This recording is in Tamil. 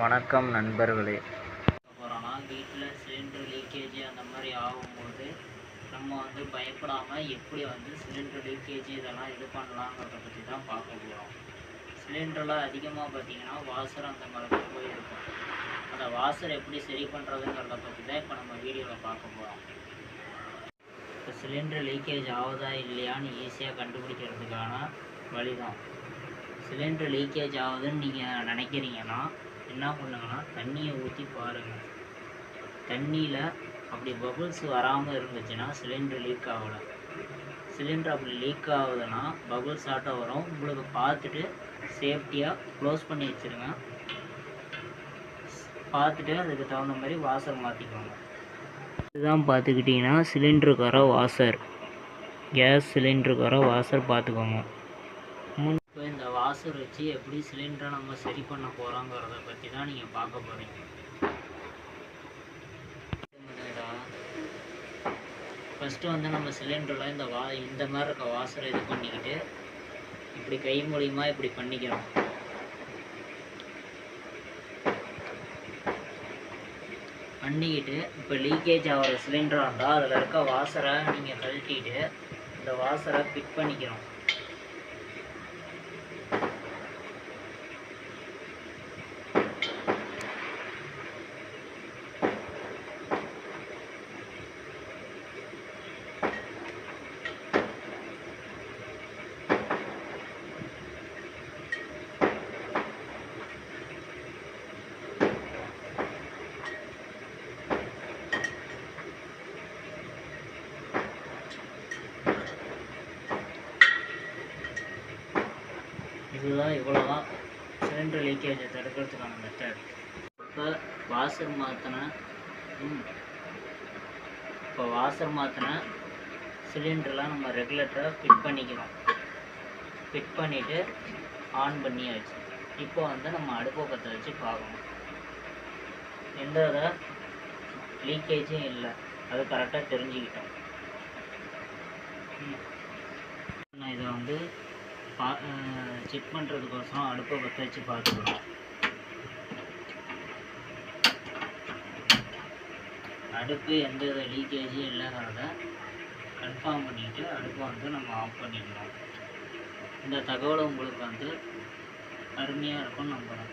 வணக்கம் நண்பர்களே. போகிறோன்னா வீட்டில் சிலிண்டர் லீக்கேஜ் அந்த மாதிரி ஆகும்போது நம்ம வந்து பயப்படாமல் எப்படி வந்து சிலிண்டர் லீக்கேஜ் இதெல்லாம் இது பண்ணலாங்கிறத பற்றி தான் பார்க்க போகிறோம் சிலிண்டர்லாம் அதிகமாக பார்த்தீங்கன்னா வாசர் அந்த மாதிரி போயிருக்கும். அந்த வாசர் எப்படி சரி பண்ணுறதுங்கிறத பற்றி தான் இப்போ நம்ம வீடியோவில் பார்க்க போகிறோம் இப்போ சிலிண்டர் லீக்கேஜ் ஆகுதா இல்லையான்னு ஈஸியாக கண்டுபிடிக்கிறதுக்கான வழி தான் சிலிண்டர் லீக்கேஜ் ஆகுதுன்னு நீங்கள் நினைக்கிறீங்கன்னா என்ன பண்ணுங்கன்னா தண்ணியை ஊற்றி பாருங்கள் தண்ணியில் அப்படி பபுள்ஸ் வராமல் இருந்துச்சுன்னா சிலிண்டர் லீக் ஆகலை. சிலிண்டர் அப்படி லீக் ஆகுதுன்னா பபுள்ஸ் ஆட்டம் வரும். உங்களுக்கு பார்த்துட்டு சேஃப்டியாக க்ளோஸ் பண்ணி வச்சுருங்க. பார்த்துட்டு அதுக்கு தகுந்த மாதிரி வாசர் மாற்றிக்கோங்க இதுதான் பார்த்துக்கிட்டிங்கன்னா சிலிண்டருக்கு வர வாசர் கேஸ் சிலிண்டருக்கு வர வாசர் பார்த்துக்கோங்க. இப்போ வாசர் வச்சு எப்படி சிலிண்டரை நம்ம சரி பண்ண போகிறோங்கிறத பற்றி தான் நீங்கள் பார்க்க போகிறீங்க ஃபஸ்ட்டு வந்து நம்ம சிலிண்டரில் இந்த வா இந்த மாதிரி இருக்க வாசரை இது பண்ணிக்கிட்டு இப்படி கை மூலியமா இப்படி பண்ணிக்கிறோம் பண்ணிக்கிட்டு இப்போ லீக்கேஜ் ஆகிற சிலிண்டராக இருந்தால் அதில் இருக்க வாசரை நீங்கள் கழட்டிட்டு இந்த வாசரை ஃபிட் பண்ணிக்கிறோம் இதுதான் இவ்வளோதான் சிலிண்டர் லீக்கேஜை தடுக்கிறதுக்கான மெத்தட் இப்போ வாசர் மாற்றின இப்போ வாசர் மாற்றின சிலிண்டர்லாம் நம்ம ரெகுலேட்டராக ஃபிட் பண்ணிக்கிறோம். ஃபிட் பண்ணிவிட்டு ஆன் பண்ணியாச்சு இப்போ வந்து நம்ம அடுப்பை பற்ற வச்சு பார்க்கணும். எந்த வித லீக்கேஜும் இல்லை. அது கரெக்டாக தெரிஞ்சுக்கிட்டோம். நான் இதை வந்து பா செக் பண்ணுறதுக்கோசரம் அடுப்பை பற்ற வச்சு பார்த்துக்கிறோம். அடுப்பு எந்த வித லீக்கேஜும் இல்லைங்கிறத கன்ஃபார்ம் பண்ணிவிட்டு அடுப்பை வந்து நம்ம ஆஃப் பண்ணிக்கணும் இந்த தகவலை உங்களுக்கு வந்து அருமையாக இருக்கும்னு நம்புகிறேன்